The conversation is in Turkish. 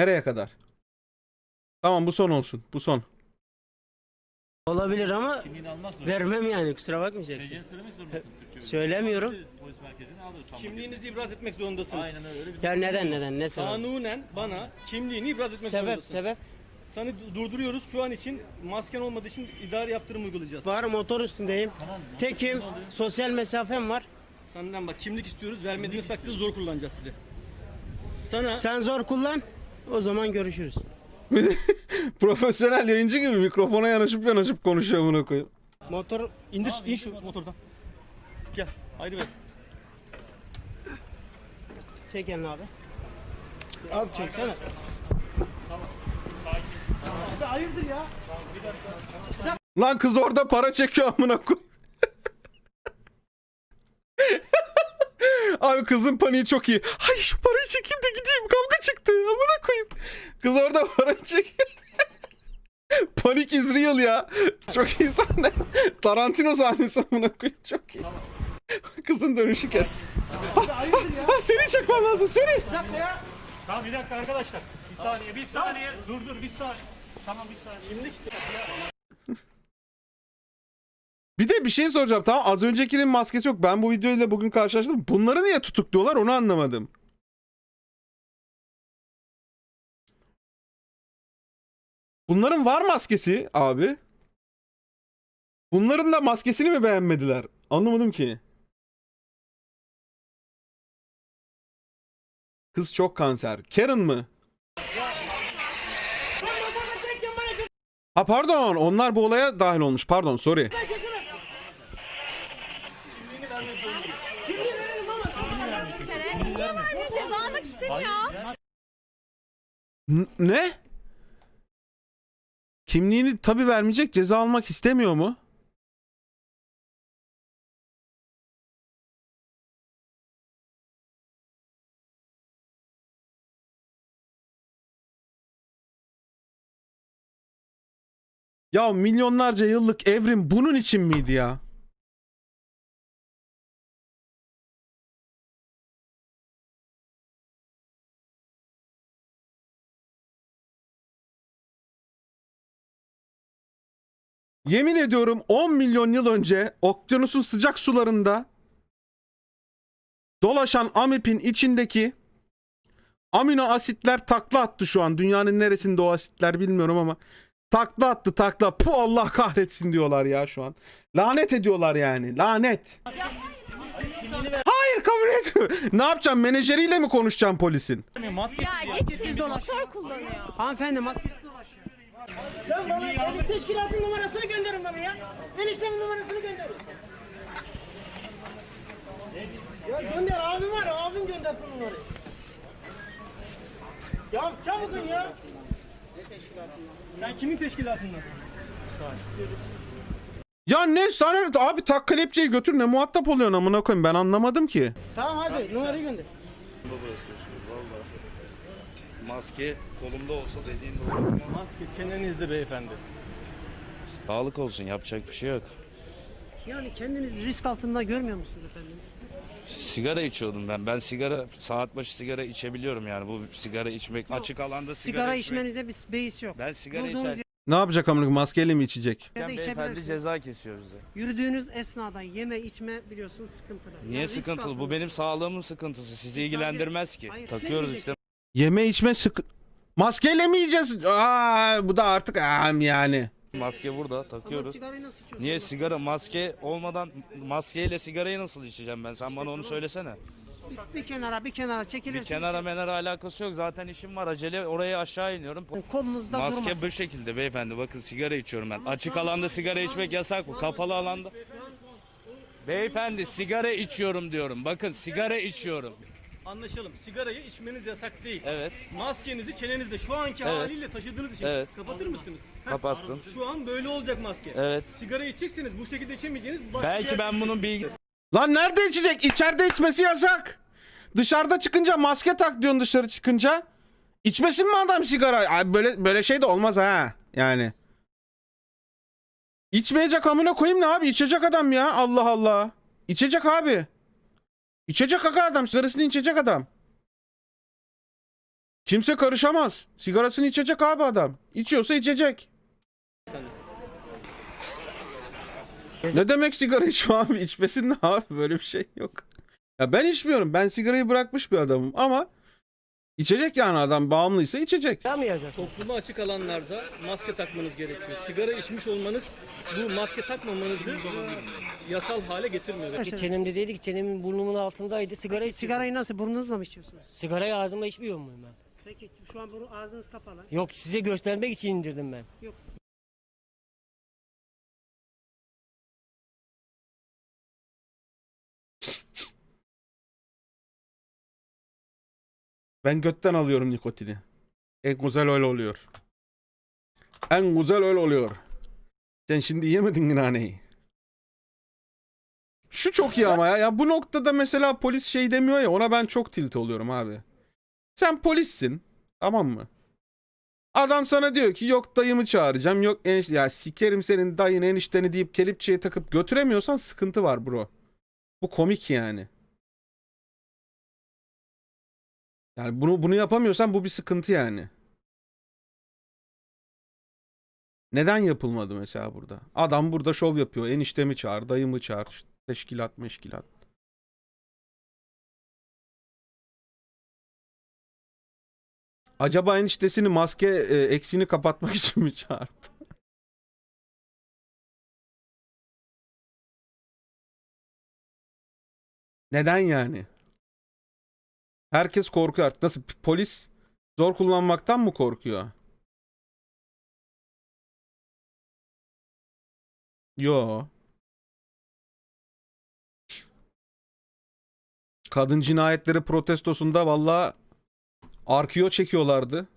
Nereye kadar? Tamam bu son olsun. Bu son. Olabilir ama Kimliğini almak zorunda. vermem yani kusura bakmayacaksın. TC'ni söylemek zorundasın Türkçe. Söylemiyorum. Polis merkezine alıyor. Tam Kimliğinizi ibraz etmek zorundasınız. Aynen öyle. öyle bir Ya neden neden ne sebep? Kanunen bana kimliğini ibraz etmek Sebep zorundasın. sebep. Seni du- durduruyoruz. Şu an için masken olmadığı için idari yaptırım uygulayacağız. Var motor üstündeyim. Tekim sosyal mesafem var. Senden bak kimlik istiyoruz. Vermediğiniz takdirde zor kullanacağız sizi. Sana Sen zor kullan. O zaman görüşürüz. Profesyonel yayıncı gibi mikrofona yanaşıp yanaşıp konuşuyor bunu koyayım. Motor indir in şu motordan. Gel. Haydi be. çek elini abi. Abi çeksene. Hayırdır ya? Lan kız orada para çekiyor amına koy. Abi kızın paniği çok iyi. Hay şu parayı çekeyim de gideyim kavga çıktı amına koyayım. Kız orada para çekiyor. Panik is real ya. Çok iyi sahne. Tarantino sahnesi amına koyayım çok iyi. Kızın dönüşü kes. Ha, seni çekmen lazım seni. Tamam bir dakika arkadaşlar. Bir saniye, bir saniye. Dur dur bir saniye. Tamam bir saniye. Kimlik Bir de bir şey soracağım tamam az öncekinin maskesi yok. Ben bu videoyla bugün karşılaştım. Bunları niye tutukluyorlar onu anlamadım. Bunların var maskesi abi. Bunların da maskesini mi beğenmediler? Anlamadım ki. Kız çok kanser. Karen mı? Ha pardon onlar bu olaya dahil olmuş. Pardon sorry. Ne? Kimliğini tabi vermeyecek ceza almak istemiyor mu? Ya milyonlarca yıllık evrim bunun için miydi ya? Yemin ediyorum 10 milyon yıl önce okyanusun sıcak sularında dolaşan amipin içindeki amino asitler takla attı şu an. Dünyanın neresinde o asitler bilmiyorum ama takla attı takla. Pu Allah kahretsin diyorlar ya şu an. Lanet ediyorlar yani. Lanet. Hayır kabul etmiyor. Ne yapacağım? Menajeriyle mi konuşacağım polisin? Ya gitsin motor kullanıyor. Hanımefendi maskesi dolaşıyor. Sen bana elik teşkilatın numarasını gönderin bana ya. Eniştemin numarasını gönderin. Ya gönder abim var abim göndersin numarayı. Ya çabukun ya. sen kimin teşkilatındasın? Ya ne sana abi tak kelepçeyi götür ne muhatap oluyorsun amına koyayım ben anlamadım ki. Tamam hadi numarayı gönder. Maske kolumda olsa dediğin doğru. Maske çenenizde beyefendi. Sağlık olsun yapacak bir şey yok. Yani kendinizi risk altında görmüyor musunuz efendim? Sigara içiyordum ben. Ben sigara saat başı sigara içebiliyorum yani. Bu sigara içmek açık alanda sigara, Sigara içmek. içmenizde bir beis yok. Ben sigara Durduğunuz içerken Ne yapacak amına maskeyle mi içecek? yerde beyefendi içebilirsiniz. ceza kesiyor bize. Yürüdüğünüz esnada yeme içme biliyorsunuz sıkıntılı. Niye Yani risk sıkıntılı? Bu altında. benim sağlığımın sıkıntısı. Sizi ilgilendirmez ki. Hayır, ne Takıyoruz diyeceksin? Yeme içme sık... Maskeyle mi yiyeceğiz? Aa, bu da artık am yani. Maske burada takıyoruz. sigarayı nasıl? Niye sigara maske olmadan maskeyle sigarayı nasıl içeceğim ben? Sen bana onu söylesene. Bir, bir kenara bir kenara Bir çekilirsiniz. kenara menara alakası yok. Zaten işim var. Acele oraya aşağı iniyorum. Kolunuzda Maske durmasın. bu şekilde beyefendi. Bakın sigara içiyorum ben. Açık alanda sigara içmek yasak mı? Kapalı alanda. Beyefendi sigara içiyorum diyorum. Bakın sigara içiyorum. Anlaşalım. Sigarayı içmeniz yasak değil. Evet. Maskenizi çenenizde şu anki Evet. haliyle taşıdığınız için Evet. kapatır mısınız? Heh, Kapattım. Şu an böyle olacak maske. Evet. Sigara içeceksiniz. Bu şekilde içemeyeceğiniz başka bir Belki ben bunun bilgi... Lan nerede içecek? İçeride içmesi yasak. Dışarıda çıkınca maske tak diyorsun dışarı çıkınca. İçmesin mi adam sigara? Ay böyle böyle şey de olmaz ha. Yani. İçmeyecek amına koyayım ne abi? İçecek adam ya. Allah Allah. İçecek abi. İçecek aga adam. Sigarasını içecek adam. Kimse karışamaz. Sigarasını içecek abi adam. İçiyorsa içecek. Ne demek sigara içme abi? İçmesin ne abi? Böyle bir şey yok. Ya ben içmiyorum. Ben sigarayı bırakmış bir adamım ama içecek yani adam bağımlıysa içecek. Yazacaksın? Topluma açık alanlarda maske takmanız gerekiyor. Sigara içmiş olmanız bu maske takmamanızı yasal hale getirmiyor. Ki çenemde değildi ki çenemin burnumun altındaydı. Sigara içiyordum. Sigarayı nasıl burnunuzla mı içiyorsunuz? Sigarayı ağzımla içmiyor muyum ben? Peki şu an bunu ağzınız kapalı. Yok size göstermek için indirdim ben. Ben götten alıyorum nikotini. En güzel öyle oluyor. En güzel öyle oluyor. Sen şimdi yemedin naneyi? Şu çok iyi ama ya. ya. Bu noktada mesela polis şey demiyor ya ona ben çok tilt oluyorum abi. Sen polissin. Tamam mı? Adam sana diyor ki yok dayımı çağıracağım yok enişte ya sikerim senin dayın enişteni deyip kelepçeye takıp götüremiyorsan sıkıntı var bro. Bu komik yani. Yani bunu bunu yapamıyorsan bu bir sıkıntı yani. Neden yapılmadı mesela burada? Adam burada şov yapıyor. Eniştemi çağır, dayımı çağır. Teşkilat meşkilat. Acaba eniştesini maske e, eksini kapatmak için mi çağırdı? Neden yani? Herkes korkuyor artık. Nasıl polis zor kullanmaktan mı korkuyor? Yo. Kadın cinayetleri protestosunda valla arkeo çekiyorlardı.